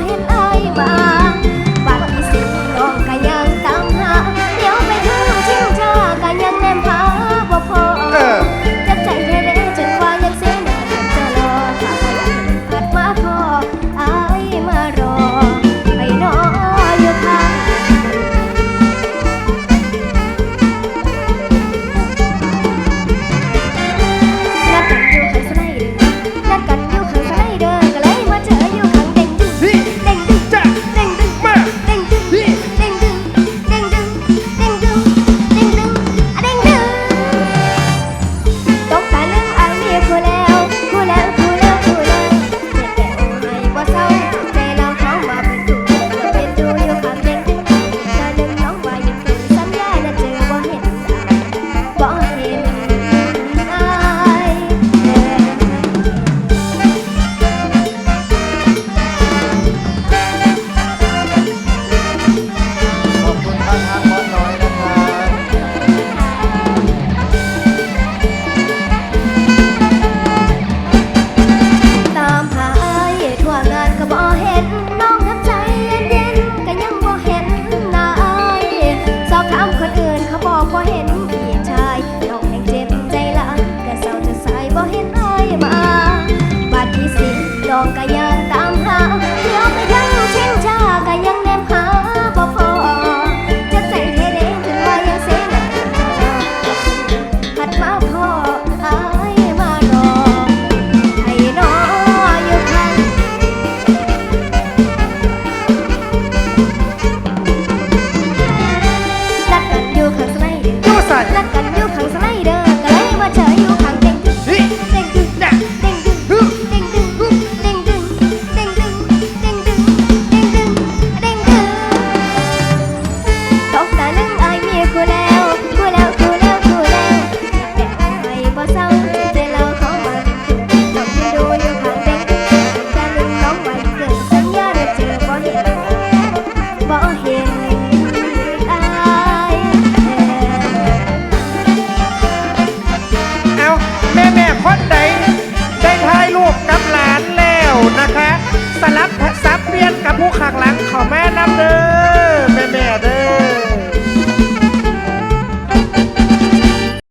hiện ơn องก็ยังตามหาเรื่ยวก็ยังเชิงชาก็ยังแนมหาบ่พอจะใส่เทเดขึ้นว่ายังเสียผัดมาพออายมารอให้น้ออยู่พันักกันอยู่ข้างในักกัน บ่เห็นอายเอาแม่แม่คนใดได้ถ่ายรูปกับหลานแล้วนะคะ สลับสับเปลี่ยนกับผู้ข้างหลังเขาแม่นำเด้อ